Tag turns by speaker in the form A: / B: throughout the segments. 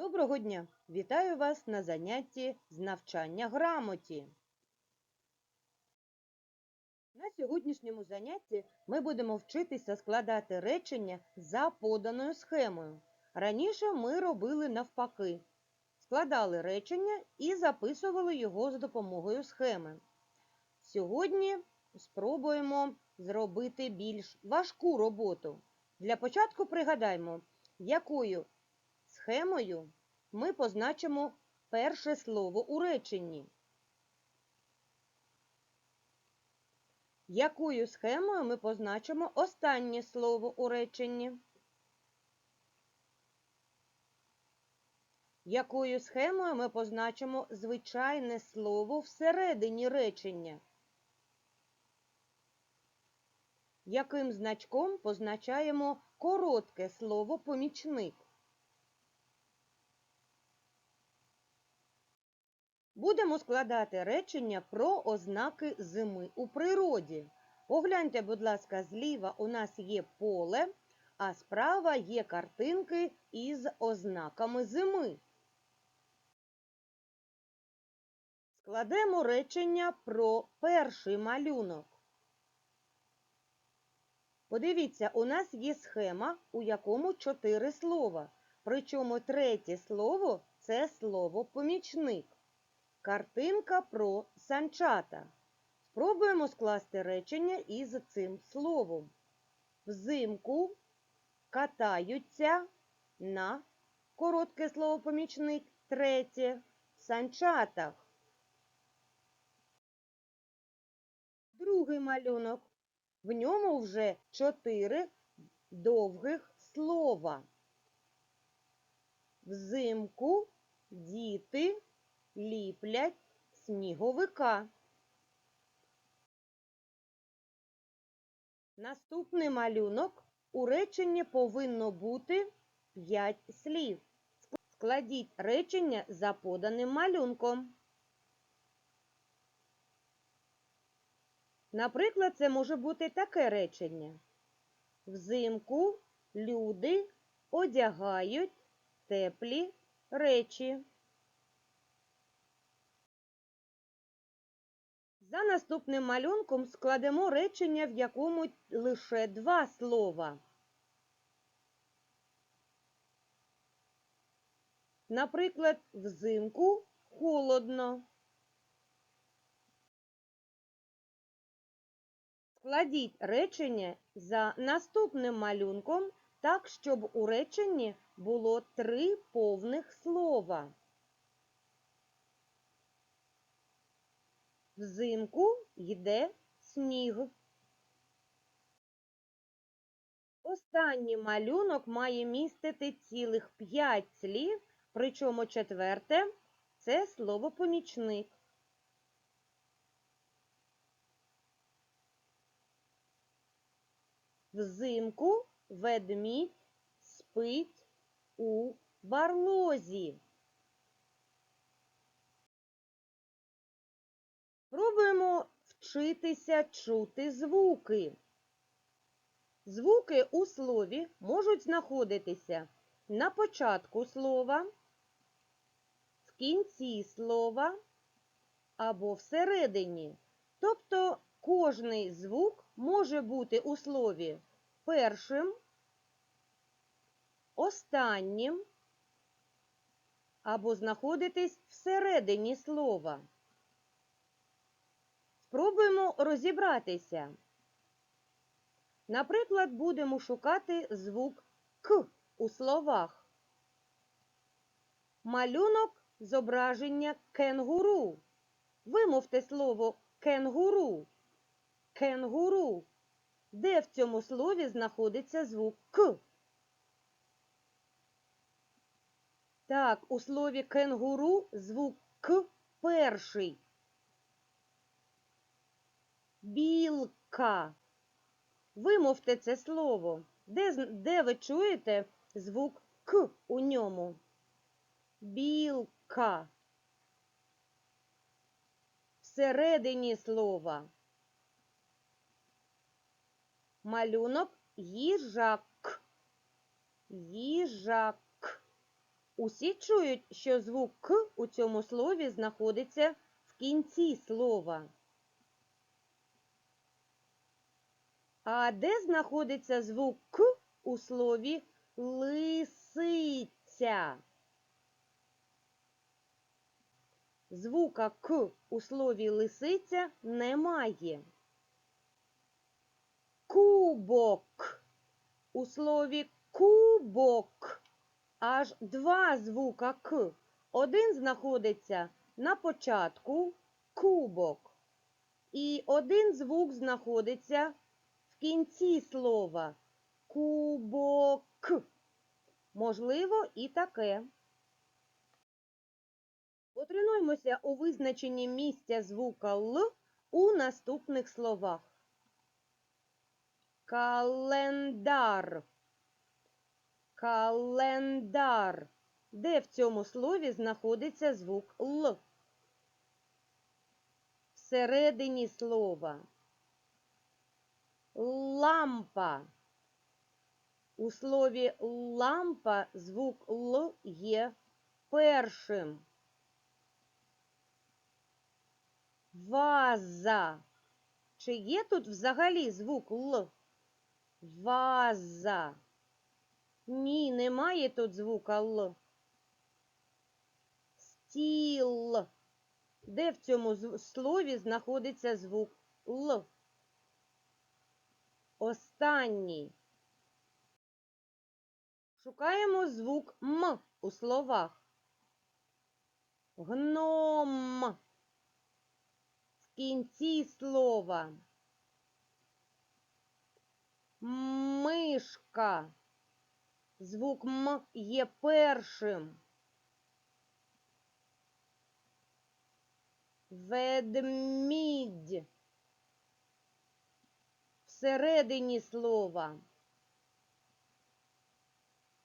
A: Доброго дня! Вітаю вас на занятті з навчання грамоті. На сьогоднішньому занятті ми будемо вчитися складати речення за поданою схемою. Раніше ми робили навпаки. Складали речення і записували його за допомогою схеми. Сьогодні спробуємо зробити більш важку роботу. Для початку пригадаймо, якою схемою ми позначимо перше слово у реченні. Якою схемою ми позначимо останнє слово у реченні? Якою схемою ми позначимо звичайне слово всередині речення? Яким значком позначаємо коротке слово помічник? Будемо складати речення про ознаки зими у природі. Погляньте, будь ласка, зліва у нас є поле, а справа є картинки із ознаками зими. Складемо речення про перший малюнок. Подивіться, у нас є схема, у якому чотири слова. Причому третє слово це слово помічник. Картинка про санчата. Спробуємо скласти речення із цим словом. Взимку катаються на коротке слово помічник, третє санчатах. Другий малюнок. В ньому вже чотири довгих слова. Взимку діти ліплять сніговика. Наступний малюнок у реченні повинно бути 5 слів. Складіть речення за поданим малюнком. Наприклад, це може бути таке речення. Взимку люди одягають теплі речі. За наступним малюнком складемо речення, в якому лише два слова. Наприклад, взимку холодно. Складіть речення за наступним малюнком так, щоб у реченні було три повних слова. Взимку йде сніг. Останній малюнок має містити цілих п'ять слів, причому четверте це слово помічник. Взимку ведмідь спить у барлозі. Пробуємо вчитися чути звуки. Звуки у слові можуть знаходитися на початку слова, в кінці слова або всередині. Тобто кожний звук може бути у слові першим, останнім або знаходитись всередині слова. Спробуємо розібратися. Наприклад, будемо шукати звук К у словах. Малюнок зображення кенгуру. Вимовте слово кенгуру. Кенгуру. Де в цьому слові знаходиться звук К? Так, у слові кенгуру звук К перший. Білка. Вимовте це слово. Де, де ви чуєте звук К у ньому? Білка. Всередині слова. Малюнок їжак. Їжак. Усі чують, що звук К у цьому слові знаходиться в кінці слова. А де знаходиться звук К у слові лисиця? Звука К у слові лисиця немає. Кубок. У слові кубок аж два звука К. Один знаходиться на початку кубок. І один звук знаходиться кінці слова кубок. Можливо, і таке. Потренуймося у визначенні місця звука Л у наступних словах. Календар. Календар. Де в цьому слові знаходиться звук Л? Всередині слова. Лампа. У слові лампа звук Л є першим. Ваза. Чи є тут взагалі звук Л? Ваза. Ні, немає тут звука Л. Стіл. Де в цьому слові знаходиться звук Л? Останній. Шукаємо звук М у словах. Гном. В кінці слова. Мишка. Звук М є першим. Ведмідь. Всередині слова.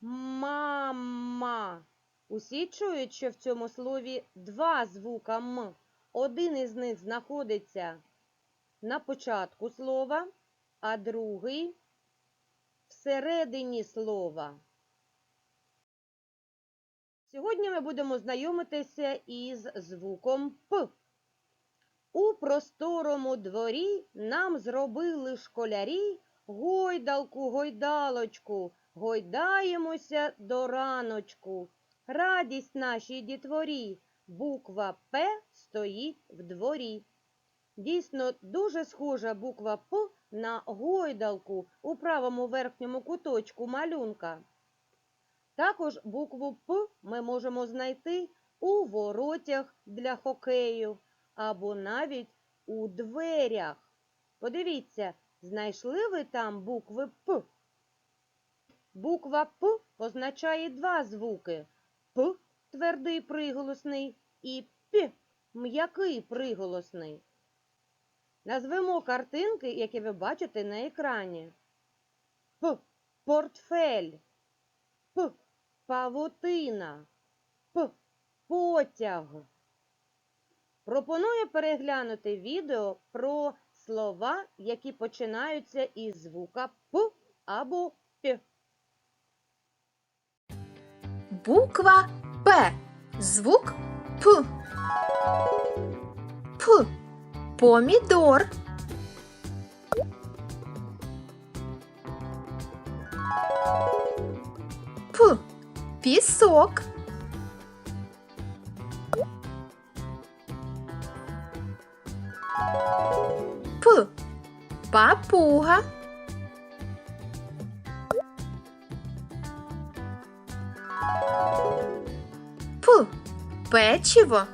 A: Мама. Усі чують, що в цьому слові два звука М. Один із них знаходиться на початку слова, а другий всередині слова. Сьогодні ми будемо знайомитися із звуком П. У просторому дворі нам зробили школярі гойдалку, гойдалочку, гойдаємося до раночку. Радість нашій дітворі, буква П стоїть в дворі. Дійсно, дуже схожа буква П на гойдалку у правому верхньому куточку малюнка. Також букву П ми можемо знайти у воротях для хокею або навіть у дверях. Подивіться, знайшли ви там букви П? Буква П позначає два звуки П твердий приголосний і П м'який приголосний. Назвемо картинки, які ви бачите на екрані. П. Портфель. П. Павутина. П. Потяг. Пропоную переглянути відео про слова, які починаються із звука П або П.
B: Буква П. Звук П. П. Помідор. П. Пісок. Папуга. П. Печиво.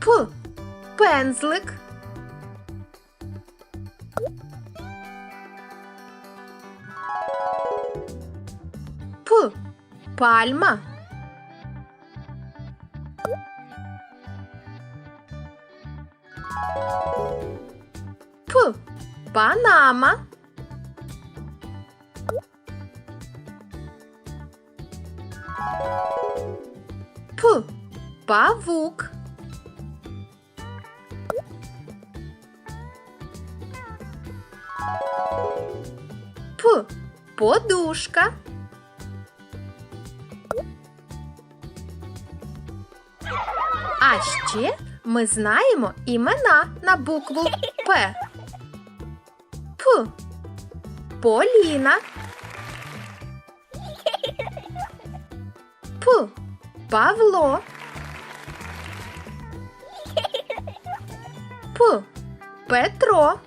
B: П. Пензлик. П. Пальма. Панама. П. Павук. П. Подушка. А ще ми знаємо імена на букву П. Поліна. П. Павло. П. Петро.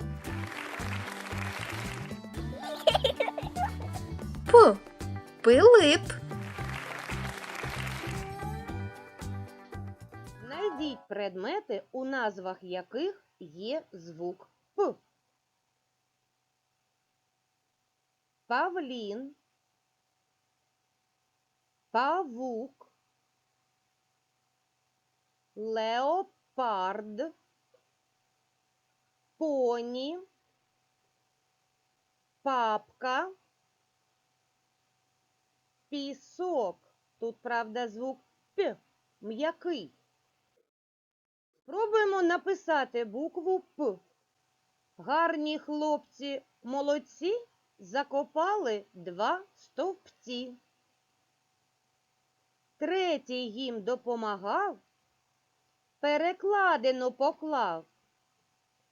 B: П. Пилип.
A: Знайдіть предмети, у назвах яких є звук П. Павлін, павук, леопард, поні, папка, пісок. Тут, правда, звук П м'який. Спробуємо написати букву П. Гарні хлопці молодці закопали два стовпці. Третій їм допомагав, перекладину поклав.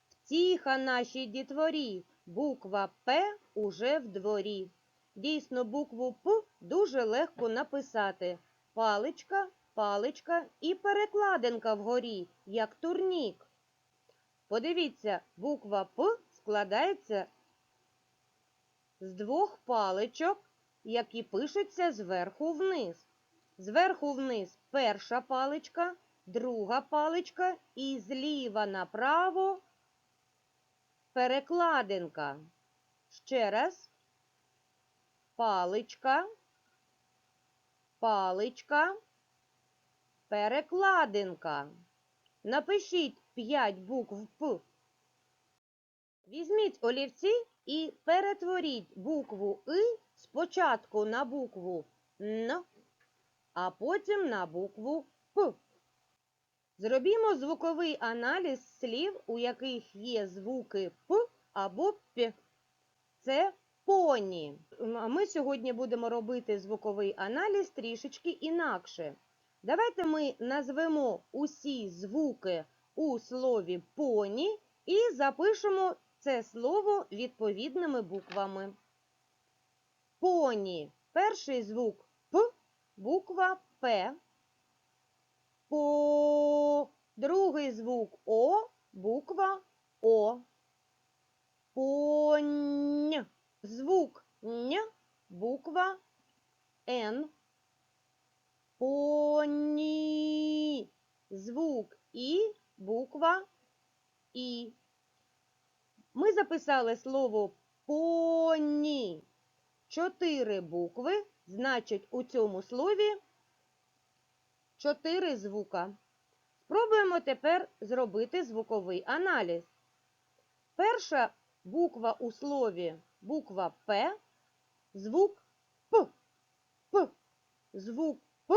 A: Втіха нашій дітворі, буква П уже в дворі. Дійсно, букву П дуже легко написати. Паличка, паличка і перекладинка вгорі, як турнік. Подивіться, буква П складається з двох паличок, які пишуться зверху вниз. Зверху вниз перша паличка, друга паличка і зліва направо перекладинка. Ще раз. Паличка, паличка, перекладинка. Напишіть 5 букв П. Візьміть олівці і перетворіть букву И спочатку на букву Н, а потім на букву П. Зробімо звуковий аналіз слів, у яких є звуки П або П. Це поні. Ми сьогодні будемо робити звуковий аналіз трішечки інакше. Давайте ми назвемо усі звуки у слові поні і запишемо це слово відповідними буквами. Поні. Перший звук П, буква П. По. Другий звук О, буква О. Понь. Звук Н, буква Н. Поні. Звук І, буква І. Ми записали слово поні. Чотири букви, значить, у цьому слові чотири звука. Спробуємо тепер зробити звуковий аналіз. Перша буква у слові буква П, звук П. П. Звук П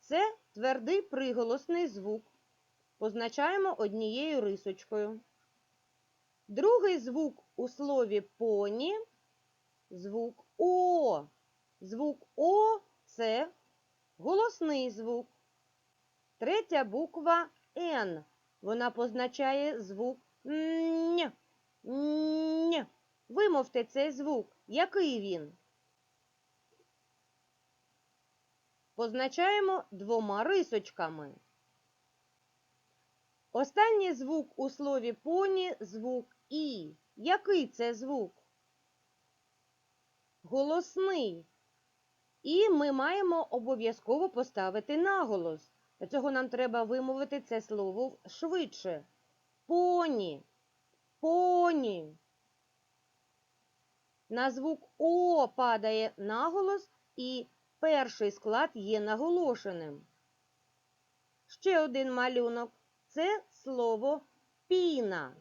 A: це твердий приголосний звук. Позначаємо однією рисочкою. Другий звук у слові поні звук О. Звук О це голосний звук. Третя буква Н. Вона позначає звук Н. Н. Вимовте цей звук. Який він? Позначаємо двома рисочками. Останній звук у слові поні звук І. Який це звук? Голосний. І ми маємо обов'язково поставити наголос. Для цього нам треба вимовити це слово швидше. Поні. Поні. На звук О падає наголос, і перший склад є наголошеним. Ще один малюнок це слово піна.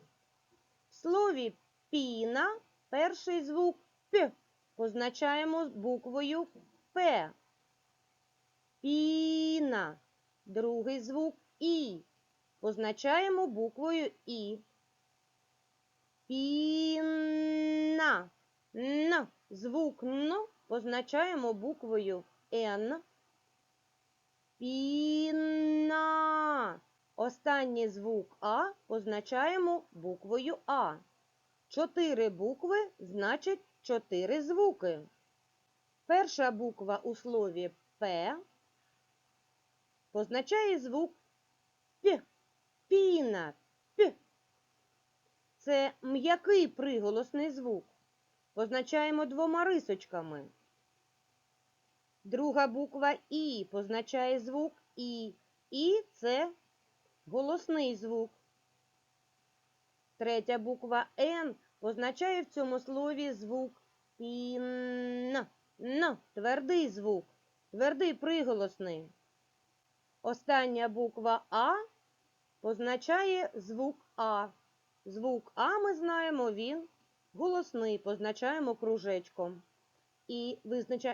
A: В слові піна перший звук П позначаємо буквою П. Піна. Другий звук І. Позначаємо буквою І. Піна. Н. Звук Н позначаємо буквою Н. Піна. Останній звук А позначаємо буквою А. Чотири букви значить чотири звуки. Перша буква у слові П позначає звук П. Піна. П. Це м'який приголосний звук. Позначаємо двома рисочками. Друга буква І позначає звук І. І це голосний звук. Третя буква Н позначає в цьому слові звук Пін. Н. Твердий звук. Твердий приголосний. Остання буква А позначає звук А. Звук А ми знаємо, він голосний, позначаємо кружечком. І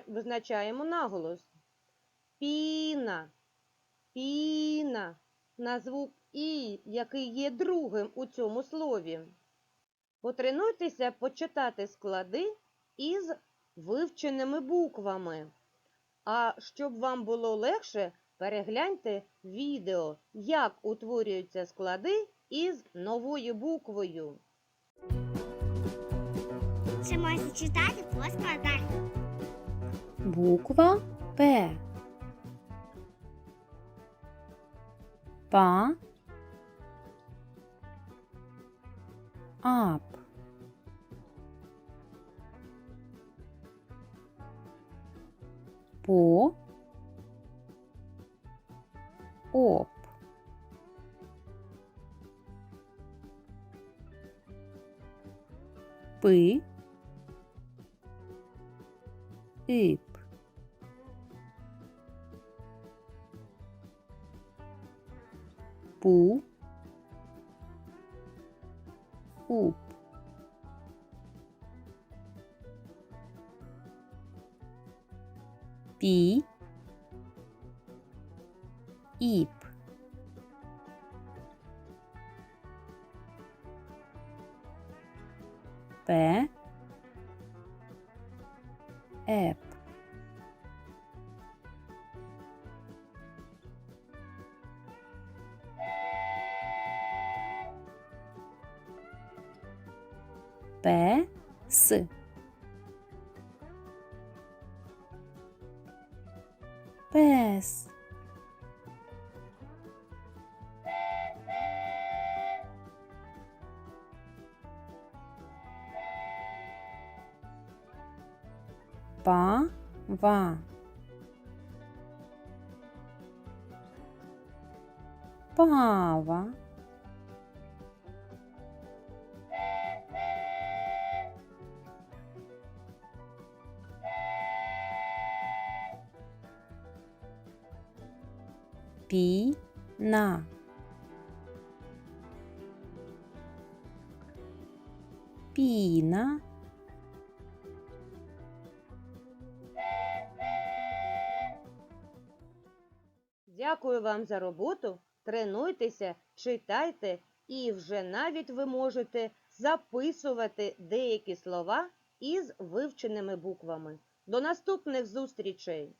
A: визначаємо наголос. Піна. Піна. На звук І, який є другим у цьому слові. Потренуйтеся почитати склади із вивченими буквами. А щоб вам було легше, перегляньте відео, як утворюються склади із новою буквою.
C: Ще можна читати по складах.
D: Буква П. Па. Ап. По. Оп. Пи. Ип. 不。不。比。С. Пес. Па. Ва. Пава. Пина. Пина.
A: Дякую вам за роботу. Тренуйтеся, читайте і вже навіть ви можете записувати деякі слова із вивченими буквами. До наступних зустрічей!